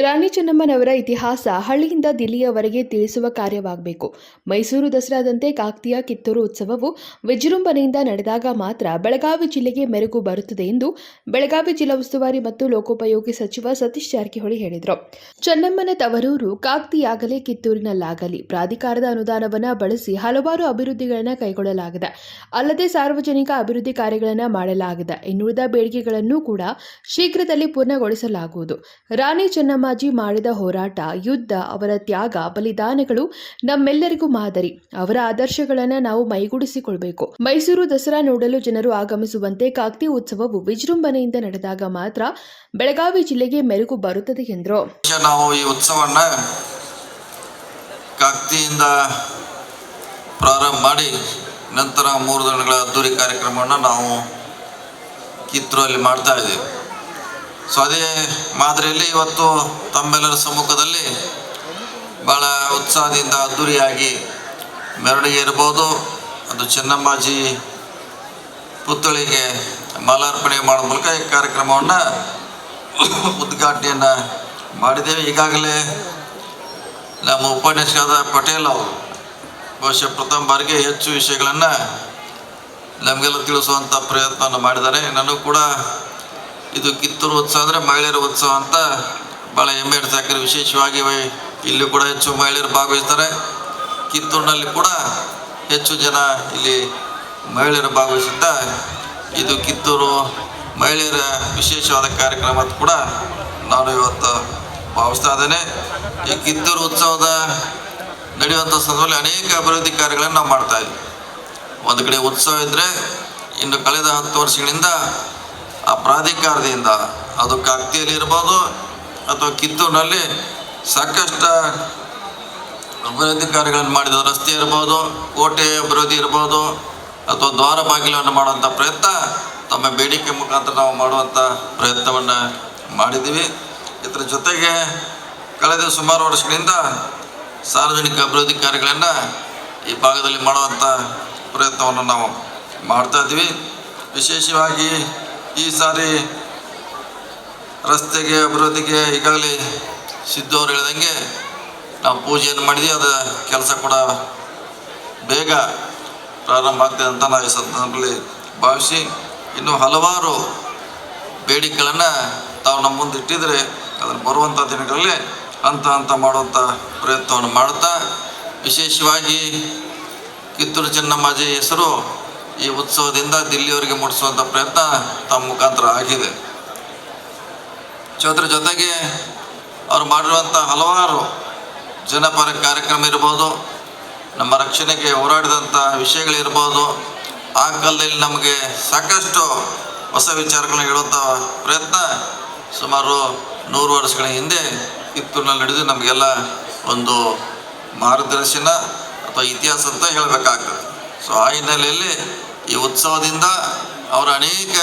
ರಾಣಿ ಚೆನ್ನಮ್ಮನವರ ಇತಿಹಾಸ ಹಳ್ಳಿಯಿಂದ ದಿಲ್ಲಿಯವರೆಗೆ ತಿಳಿಸುವ ಕಾರ್ಯವಾಗಬೇಕು. ಮೈಸೂರು ದಸರಾದಂತೆ ಕಾಕತೀಯ ಕಿತ್ತೂರು ಉತ್ಸವವು ವಿಜೃಂಭಣೆಯಿಂದ ನಡೆದಾಗ ಮಾತ್ರ ಬೆಳಗಾವಿ ಜಿಲ್ಲೆಗೆ ಮೆರುಗು ಬರುತ್ತದೆ ಎಂದು ಬೆಳಗಾವಿ ಜಿಲ್ಲಾ ಉಸ್ತುವಾರಿ ಮತ್ತು ಲೋಕೋಪಯೋಗಿ ಸಚಿವ ಸತೀಶ್ ಜಾರಕಿಹೊಳಿ ಹೇಳಿದರು. ಚೆನ್ನಮ್ಮನ ತವರೂರು ಕಾಕತಿಯಾಗಲಿ ಕಿತ್ತೂರಿನಲ್ಲಾಗಲಿ. ಪ್ರಾಧಿಕಾರದ ಅನುದಾನವನ್ನು ಬಳಸಿ ಹಲವಾರು ಅಭಿವೃದ್ಧಿಗಳನ್ನು ಕೈಗೊಳ್ಳಲಾಗಿದೆ. ಅಲ್ಲದೆ ಸಾರ್ವಜನಿಕ ಅಭಿವೃದ್ಧಿ ಕಾರ್ಯಗಳನ್ನು ಮಾಡಲಾಗಿದೆ. ಇನ್ನುಳಿದ ಬೇಡಿಕೆಗಳನ್ನು ಕೂಡ ಶೀಘ್ರದಲ್ಲಿ ಪೂರ್ಣಗೊಳಿಸಲಾಗುವುದು. ರಾಣಿ ಚೆನ್ನಮ್ಮಾಜಿ ಮಾಡಿದ ಹೋರಾಟ, ಯುದ್ಧ, ಅವರ ತ್ಯಾಗ, ಬಲಿದಾನಗಳು ನಮ್ಮೆಲ್ಲರಿಗೂ ಮಾದರಿ. ಅವರ ಆದರ್ಶಗಳನ್ನು ನಾವು ಮೈಗೂಡಿಸಿಕೊಳ್ಬೇಕು. ಮೈಸೂರು ದಸರಾ ನೋಡಲು ಜನರು ಆಗಮಿಸುವಂತೆ ಕಾಕ್ತಿ ಉತ್ಸವವು ವಿಜೃಂಭಣೆಯಿಂದ ನಡೆದಾಗ ಮಾತ್ರ ಬೆಳಗಾವಿ ಜಿಲ್ಲೆಗೆ ಮೆರುಗು ಬರುತ್ತದೆ ಎಂದರು. ನಾವು ಈ ಉತ್ಸವನ್ನ ಕಾಕ್ತಿಯಿಂದ ಪ್ರಾರಂಭ ಮಾಡಿ ನಂತರ ಮೂರು ದಿನಗಳ ಅದ್ದೂರಿ ಕಾರ್ಯಕ್ರಮವನ್ನು ನಾವು ಕಿತ್ತೂರಲ್ಲಿ ಮಾಡ್ತಾ ಇದ್ದೀವಿ. ಸೊ ಅದೇ ಮಾದರಿಯಲ್ಲಿ ಇವತ್ತು ತಮ್ಮೆಲ್ಲರ ಸಮ್ಮುಖದಲ್ಲಿ ಭಾಳ ಉತ್ಸಾಹದಿಂದ ಅದ್ದೂರಿಯಾಗಿ ಮೆರವಣಿಗೆ ಇರ್ಬೋದು. ಅದು ಚೆನ್ನಮ್ಮಾಜಿ ಪುತ್ಥಳಿಗೆ ಮಾಲಾರ್ಪಣೆ ಮಾಡೋ ಮೂಲಕ ಈ ಕಾರ್ಯಕ್ರಮವನ್ನು ಉದ್ಘಾಟನೆಯನ್ನು ಮಾಡಿದ್ದೇವೆ. ಈಗಾಗಲೇ ನಮ್ಮ ಉಪನ್ಯಾಸಕರಾದ ಪಟೇಲ್ ಅವರು ಬಹುಶಃ ಪ್ರಥಮ ಬಾರಿಗೆ ಹೆಚ್ಚು ವಿಷಯಗಳನ್ನು ನಮಗೆಲ್ಲ ತಿಳಿಸುವಂಥ ಪ್ರಯತ್ನವನ್ನು ಮಾಡಿದ್ದಾರೆ. ನನಗೂ ಕೂಡ ಇದು ಕಿತ್ತೂರು ಉತ್ಸವ ಅಂದರೆ ಮಹಿಳೆಯರ ಉತ್ಸವ ಅಂತ ಭಾಳ ಹೆಮ್ಮೆ ಇಡ್ತಾಕ್ರೆ ವಿಶೇಷವಾಗಿ ಇಲ್ಲಿ ಕೂಡ ಹೆಚ್ಚು ಮಹಿಳೆಯರು ಭಾಗವಹಿಸ್ತಾರೆ. ಕಿತ್ತೂರಿನಲ್ಲಿ ಕೂಡ ಹೆಚ್ಚು ಜನ ಇಲ್ಲಿ ಮಹಿಳೆಯರು ಭಾಗವಹಿಸುತ್ತಾ ಇದು ಕಿತ್ತೂರು ಮಹಿಳೆಯರ ವಿಶೇಷವಾದ ಕಾರ್ಯಕ್ರಮ ಅಂತ ಕೂಡ ನಾನು ಇವತ್ತು ಭಾವಿಸ್ತಾ ಇದ್ದೇನೆ. ಈ ಕಿತ್ತೂರು ಉತ್ಸವದ ನಡೆಯುವಂಥ ಸಂದರ್ಭದಲ್ಲಿ ಅನೇಕ ಅಭಿವೃದ್ಧಿ ಕಾರ್ಯಗಳನ್ನು ನಾವು ಮಾಡ್ತಾ ಇದ್ದೀವಿ. ಒಂದು ಕಡೆ ಉತ್ಸವ ಇದ್ದರೆ ಇನ್ನು ಕಳೆದ ಹತ್ತು ವರ್ಷಗಳಿಂದ ಆ ಪ್ರಾಧಿಕಾರದಿಂದ ಅದು ಕಾಕ್ತಿಯಲ್ಲಿ ಇರ್ಬೋದು ಅಥವಾ ಕಿತ್ತೂರಿನಲ್ಲಿ ಸಾಕಷ್ಟು ಅಭಿವೃದ್ಧಿ ಕಾರ್ಯಗಳನ್ನು ಮಾಡಿದ ರಸ್ತೆ ಇರ್ಬೋದು, ಕೋಟೆ ಅಭಿವೃದ್ಧಿ ಇರ್ಬೋದು, ಅಥವಾ ದ್ವಾರ ಬಾಗಿಲನ್ನು ಮಾಡುವಂಥ ಪ್ರಯತ್ನ, ತಮ್ಮ ಬೇಡಿಕೆ ಮುಖಾಂತರ ನಾವು ಮಾಡುವಂಥ ಪ್ರಯತ್ನವನ್ನು ಮಾಡಿದ್ದೀವಿ. ಇದರ ಜೊತೆಗೆ ಕಳೆದ ಸುಮಾರು ವರ್ಷಗಳಿಂದ ಸಾರ್ವಜನಿಕ ಅಭಿವೃದ್ಧಿ ಕಾರ್ಯಗಳನ್ನು ಈ ಭಾಗದಲ್ಲಿ ಮಾಡುವಂಥ ಪ್ರಯತ್ನವನ್ನು ನಾವು ಮಾಡ್ತಾ ವಿಶೇಷವಾಗಿ ಈ ಸಾರಿ ರಸ್ತೆಗೆ, ಅಭಿವೃದ್ಧಿಗೆ ಈಗಾಗಲೇ ಸಿದ್ದು ಅವರು ಹೇಳ್ದಂಗೆ ನಾವು ಪೂಜೆಯನ್ನು ಮಾಡಿದ್ವಿ. ಅದು ಕೆಲಸ ಕೂಡ ಬೇಗ ಪ್ರಾರಂಭ ಆಗ್ತದೆ ಅಂತ ನಾವು ಈ ಸಂದರ್ಭದಲ್ಲಿ ಭಾವಿಸಿ ಇನ್ನು ಹಲವಾರು ಬೇಡಿಕೆಗಳನ್ನು ತಾವು ನಮ್ಮ ಮುಂದೆ ಇಟ್ಟಿದರೆ ಅದನ್ನು ಬರುವಂಥ ದಿನಗಳಲ್ಲಿ ಹಂತ ಹಂತ ಮಾಡುವಂಥ ಪ್ರಯತ್ನವನ್ನು ಮಾಡುತ್ತಾ, ವಿಶೇಷವಾಗಿ ಕಿತ್ತೂರು ಚೆನ್ನಮ್ಮಾಜಿ ಹೆಸರು ಈ ಉತ್ಸವದಿಂದ ದಿಲ್ಲಿಯವರಿಗೆ ಮೂಡಿಸುವಂಥ ಪ್ರಯತ್ನ ತಮ್ಮ ಮುಖಾಂತರ ಆಗಿದೆ. ಚೌತ್ರ ಜೊತೆಗೆ ಅವರು ಮಾಡಿರುವಂಥ ಹಲವಾರು ಜನಪರ ಕಾರ್ಯಕ್ರಮ ಇರ್ಬೋದು, ನಮ್ಮ ರಕ್ಷಣೆಗೆ ಹೋರಾಡಿದಂಥ ವಿಷಯಗಳಿರ್ಬೋದು, ಆ ಕಾಲದಲ್ಲಿ ನಮಗೆ ಸಾಕಷ್ಟು ಹೊಸ ವಿಚಾರಗಳನ್ನ ಹೇಳುವಂಥ ಪ್ರಯತ್ನ ಸುಮಾರು ನೂರು ವರ್ಷಗಳ ಹಿಂದೆ ಕಿತ್ತೂರಿನಲ್ಲಿ ನಡೆದು ನಮಗೆಲ್ಲ ಒಂದು ಮಾರ್ಗದರ್ಶನ ಅಥವಾ ಇತಿಹಾಸ ಅಂತ ಹೇಳಬೇಕಾಗ್ತದೆ. ಸೊ ಆ ಹಿನ್ನೆಲೆಯಲ್ಲಿ ಈ ಉತ್ಸವದಿಂದ ಅವರ ಅನೇಕ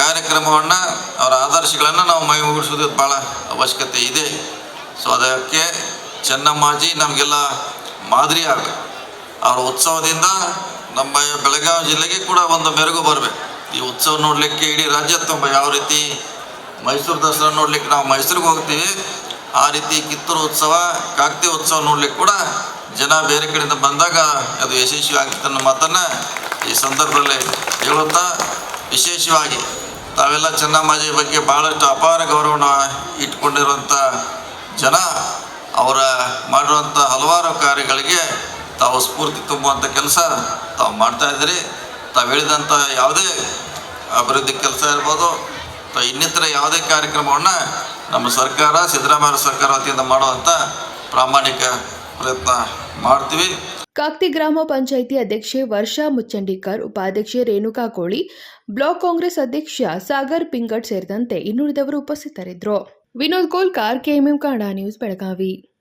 ಕಾರ್ಯಕ್ರಮವನ್ನು, ಅವರ ಆದರ್ಶಗಳನ್ನು ನಾವು ಮೈಗೂಡಿಸೋದು ಭಾಳ ಅವಶ್ಯಕತೆ ಇದೆ. ಸೊ ಅದಕ್ಕೆ ಚೆನ್ನಮ್ಮಾಜಿ ನಮಗೆಲ್ಲ ಮಾದರಿ ಆಗಬೇಕು. ಅವರ ಉತ್ಸವದಿಂದ ನಮ್ಮ ಬೆಳಗಾವಿ ಜಿಲ್ಲೆಗೆ ಕೂಡ ಒಂದು ಮೆರುಗು ಬರಬೇಕು. ಈ ಉತ್ಸವ ನೋಡಲಿಕ್ಕೆ ಇಡೀ ರಾಜ್ಯ ತುಂಬ ಯಾವ ರೀತಿ ಮೈಸೂರು ದಸರಾ ನೋಡಲಿಕ್ಕೆ ನಾವು ಮೈಸೂರಿಗೆ ಹೋಗ್ತೀವಿ, ಆ ರೀತಿ ಕಿತ್ತೂರು ಉತ್ಸವ, ಕಾಕತಿ ಉತ್ಸವ ನೋಡಲಿಕ್ಕೆ ಕೂಡ ಜನ ಬೇರೆ ಕಡೆಯಿಂದ ಬಂದಾಗ ಅದು ಯಶಸ್ವಿ ಆಗುತ್ತೆ ಅನ್ನೋ ಮಾತನ್ನು ಈ ಸಂದರ್ಭದಲ್ಲಿ ಹೇಳುತ್ತಾ, ವಿಶೇಷವಾಗಿ ತಾವೆಲ್ಲ ಚೆನ್ನಮ್ಮಾಜಿ ಬಗ್ಗೆ ಭಾಳಷ್ಟು ಅಪಾರ ಗೌರವನ ಇಟ್ಕೊಂಡಿರುವಂಥ ಜನ, ಅವರ ಮಾಡಿರುವಂಥ ಹಲವಾರು ಕಾರ್ಯಗಳಿಗೆ ತಾವು ಸ್ಫೂರ್ತಿ ತುಂಬುವಂಥ ಕೆಲಸ ತಾವು ಮಾಡ್ತಾ ಇದ್ದೀರಿ. ತಾವು ಹೇಳಿದಂಥ ಯಾವುದೇ ಅಭಿವೃದ್ಧಿ ಕೆಲಸ ಇರ್ಬೋದು ಅಥವಾ ಇನ್ನಿತರ ಯಾವುದೇ ಕಾರ್ಯಕ್ರಮವನ್ನು ನಮ್ಮ ಸರ್ಕಾರ, ಸಿದ್ದರಾಮಯ್ಯ ಸರ್ಕಾರ ವತಿಯಿಂದ ಮಾಡುವಂಥ ಪ್ರಾಮಾಣಿಕ ಪ್ರಯತ್ನ ಮಾಡ್ತೀವಿ. ಕಾಕ್ತಿ ಗ್ರಾಮ ಪಂಚಾಯಿತಿ ಅಧ್ಯಕ್ಷೆ ವರ್ಷಾ ಮುಚ್ಚಂಡಿಕರ್, ಉಪಾಧ್ಯಕ್ಷೆ ರೇಣುಕಾ ಕೋಳಿ, ಬ್ಲಾಕ್ ಕಾಂಗ್ರೆಸ್ ಅಧ್ಯಕ್ಷ ಸಾಗರ್ ಪಿಂಗಟ್ ಸೇರಿದಂತೆ ಇನ್ನುಳಿದವರು ಉಪಸ್ಥಿತರಿದ್ದರು. Vinod Kolkar KMM Kannada news Belagavi.